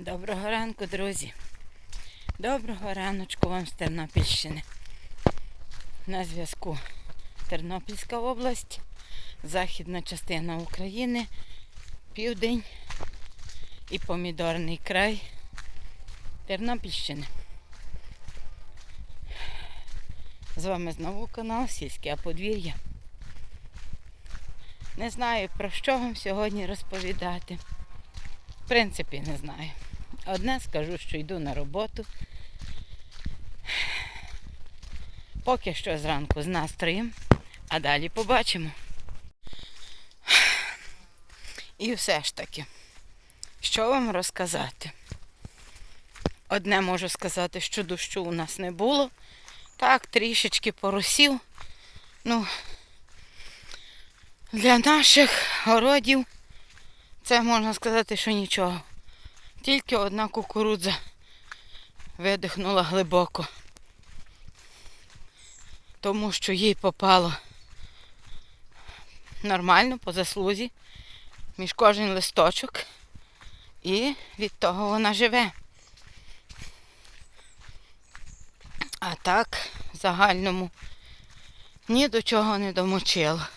Доброго ранку, друзі. Доброго раночку вам з Тернопільщини. На зв'язку Тернопільська область, західна частина України, південь і помідорний край Тернопільщини. З вами знову канал Сільське подвір'я. Не знаю про що вам сьогодні розповідати. В принципі, не знаю. Одне скажу, що йду на роботу. Поки що зранку з настроєм, а далі побачимо. І все ж таки, що вам розказати? Одне можу сказати, що дощу у нас не було. Так, трішечки поросів. Ну, для наших городів це можна сказати, що нічого. Тільки одна кукурудза видихнула глибоко. Тому що їй попало нормально по заслузі між кожен листочок. І від того вона живе. А так, в загальному ні до чого не домочила.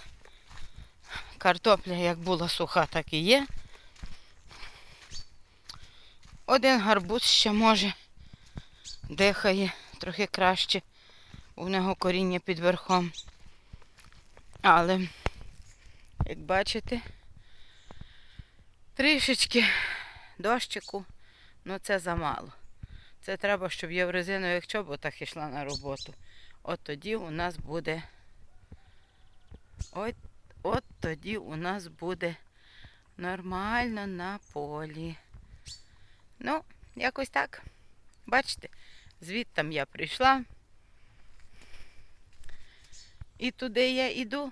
Картопля як була суха, так і є. Один гарбуз ще може дихає трохи краще. У нього коріння під верхом. Але, як бачите, трішечки дощику, ну це замало. Це треба, щоб я в резинових чоботах йшла на роботу. От тоді у нас буде. От, от тоді у нас буде нормально на полі. Ну, якось так. Бачите, звідтам я прийшла. І туди я йду.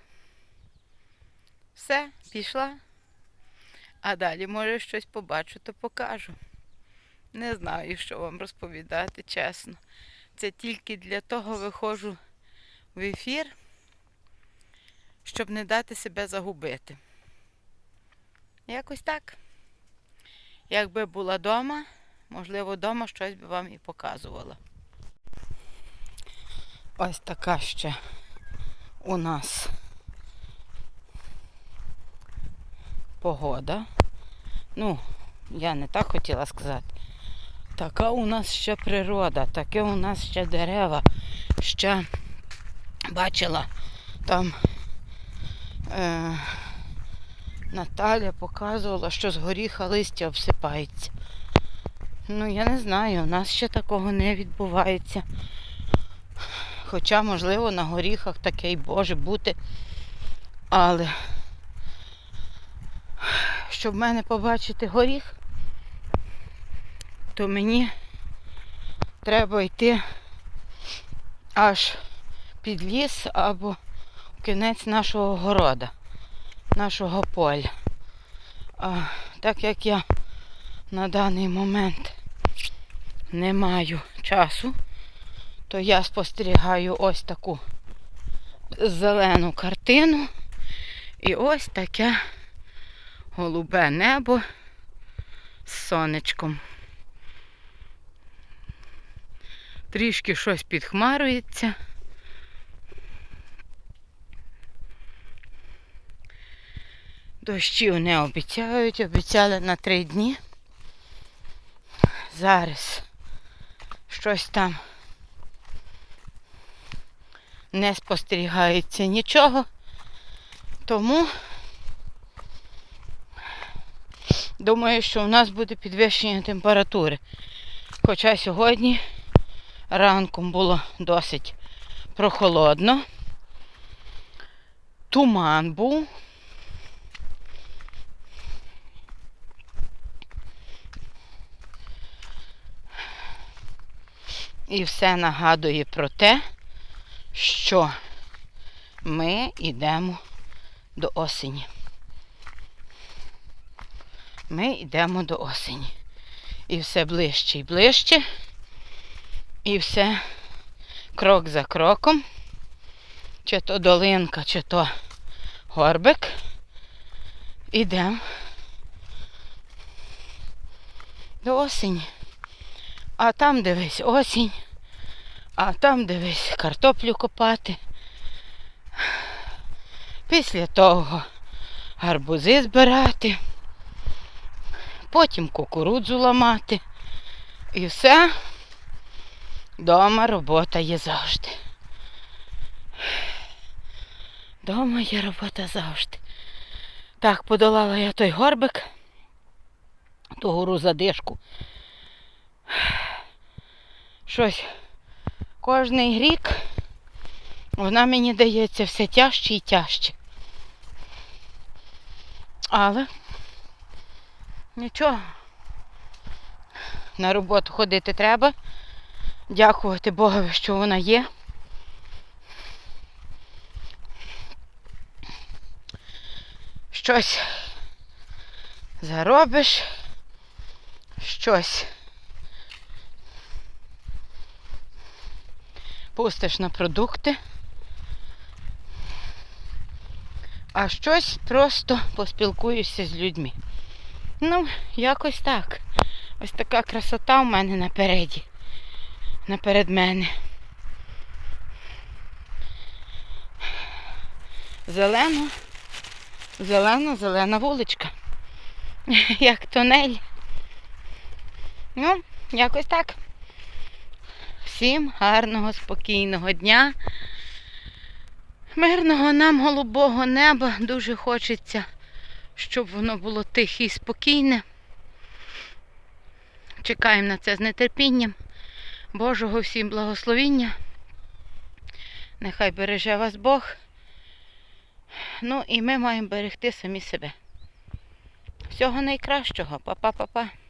Все, пішла. А далі, може, щось побачу, то покажу. Не знаю, що вам розповідати, чесно. Це тільки для того виходжу в ефір, щоб не дати себе загубити. Якось так. Якби була вдома, можливо, вдома щось би вам і показувала. Ось така ще у нас погода. Ну, я не так хотіла сказати. Така у нас ще природа, таке у нас ще дерева. Ще бачила там е, Наталя показувала, що з горіха листя обсипається. Ну, я не знаю, у нас ще такого не відбувається. Хоча, можливо, на горіхах таке й може бути. Але щоб в мене побачити горіх, то мені треба йти аж під ліс або в кінець нашого города, нашого поля. А так як я на даний момент не маю часу, то я спостерігаю ось таку зелену картину і ось таке голубе небо з сонечком. Трішки щось підхмарюється. Дощів не обіцяють, обіцяли на три дні. Зараз щось там не спостерігається нічого. Тому думаю, що у нас буде підвищення температури. Хоча сьогодні ранком було досить прохолодно. Туман був. І все нагадує про те, що ми йдемо до осені. Ми йдемо до осені. І все ближче і ближче. І все крок за кроком. Чи то долинка, чи то горбик. Ідемо до осені. А там дивись осінь. А там дивись картоплю копати. Після того гарбузи збирати. Потім кукурудзу ламати. І все. Дома робота є завжди. Дома є робота завжди. Так, подолала я той горбик, ту гору задишку. Щось кожний рік вона мені дається все тяжче і тяжче. Але нічого. На роботу ходити треба. Дякувати Богові, що вона є. Щось заробиш, щось пустиш на продукти, а щось просто поспілкуюся з людьми. Ну, якось так. Ось така красота в мене напереді. Наперед мене. Зелено, зелена, зелена вуличка. Як тунель. Ну, якось так. Всім гарного, спокійного дня. Мирного нам голубого неба дуже хочеться, щоб воно було тихе і спокійне. Чекаємо на це з нетерпінням. Божого всім благословіння. Нехай береже вас Бог. Ну і ми маємо берегти самі себе. Всього найкращого. Па-па-па-па.